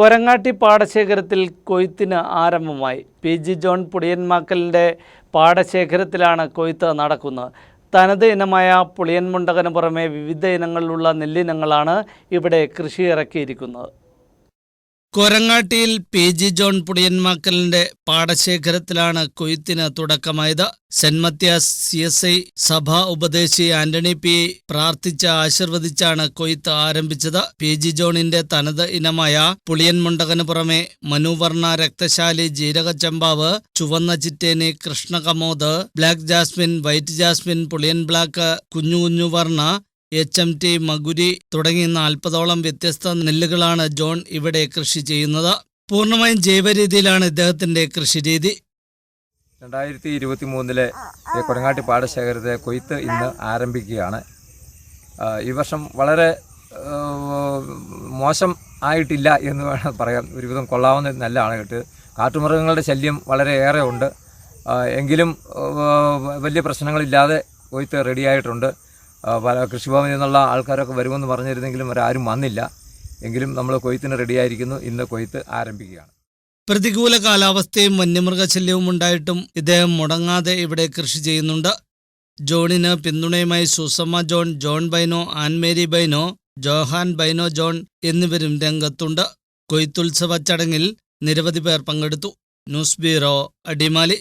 കൊരങ്ങാട്ടി പാടശേഖരത്തിൽ കൊയ്ത്തിന് ആരംഭമായി. പി. ജി. ജോൺ പുളിയന്മാക്കലിന്റെ പാടശേഖരത്തിലാണ് കൊയ്ത്ത് നടക്കുന്നത്. തനത് ഇനമായ പുളിയൻമുണ്ടകന് പുറമെ വിവിധ ഇനങ്ങളിലുള്ള നെല്ലിനങ്ങളാണ് ഇവിടെ കൃഷി ഇറക്കിയിരിക്കുന്നത് കൊരങ്ങാട്ടിയിൽ പി ജി ജോൺ പുടിയന്മാക്കലിന്റെ പാടശേഖരത്തിലാണ് കൊയ്ത്തിന് തുടക്കമായത്. Saint Matthias C S I സഭാ ഉപദേശി ആന്റണി പി പ്രാർത്ഥിച്ച് ആശീർവദിച്ചാണ് കൊയ്ത്ത് ആരംഭിച്ചത്. പി ജി ജോണിന്റെ തനത് ഇനമായ പുളിയൻമുണ്ടകന് പുറമെ മനുവർണ രക്തശാലി ജീരകച്ചമ്പാവ് ചുവന്ന Chitteni Krishnakamod black jasmine white jasmine Puliyan black കുഞ്ഞു കുഞ്ഞു വർണ എച്ച് എം ടി മകുരി തുടങ്ങി നാൽപ്പതോളം വ്യത്യസ്ത നെല്ലുകളാണ് ജോൺ ഇവിടെ കൃഷി ചെയ്യുന്നത്. പൂർണമായും ജൈവരീതിയിലാണ് ഇദ്ദേഹത്തിന്റെ കൃഷിരീതി. രണ്ടായിരത്തി ഇരുപത്തി മൂന്നിലെ കൊടങ്ങാട്ടി പാടശേഖരത്തെ കൊയ്ത്ത് ഇന്ന് ആരംഭിക്കുകയാണ്. ഈ വർഷം വളരെ മോശം ആയിട്ടില്ല എന്ന് വേണം പറയാം ഒരുവിധം കൊള്ളാവുന്ന നെല്ലാണ് കേട്ട്. കാട്ടുമൃഗങ്ങളുടെ ശല്യം വളരെ ഏറെ ഉണ്ട് എങ്കിലും വലിയ പ്രശ്നങ്ങളില്ലാതെ കൊയ്ത്ത് റെഡിയായിട്ടുണ്ട്. പല കൃഷിഭവനിൽ നിന്നുള്ള ആൾക്കാരൊക്കെ വരുമെന്ന് പറഞ്ഞിരുന്നെങ്കിലും അവരാരും വന്നില്ല. എങ്കിലും നമ്മൾ കൊയ്ത്തിന് റെഡിയായിരിക്കുന്നു ഇന്ന് കൊയ്ത്ത് ആരംഭിക്കുകയാണ്. പ്രതികൂല കാലാവസ്ഥയും വന്യമൃഗശല്യവും ഉണ്ടായിട്ടും ഇദ്ദേഹം മുടങ്ങാതെ ഇവിടെ കൃഷി ചെയ്യുന്നുണ്ട്. ജോണിന് പിന്തുണയുമായി Susamma John John Baino Annmary Baino Johan Baino John എന്നിവരും രംഗത്തുണ്ട്. കൊയ്ത്തുത്സവ ചടങ്ങിൽ നിരവധി പേർ പങ്കെടുത്തു. News bureau Adimali.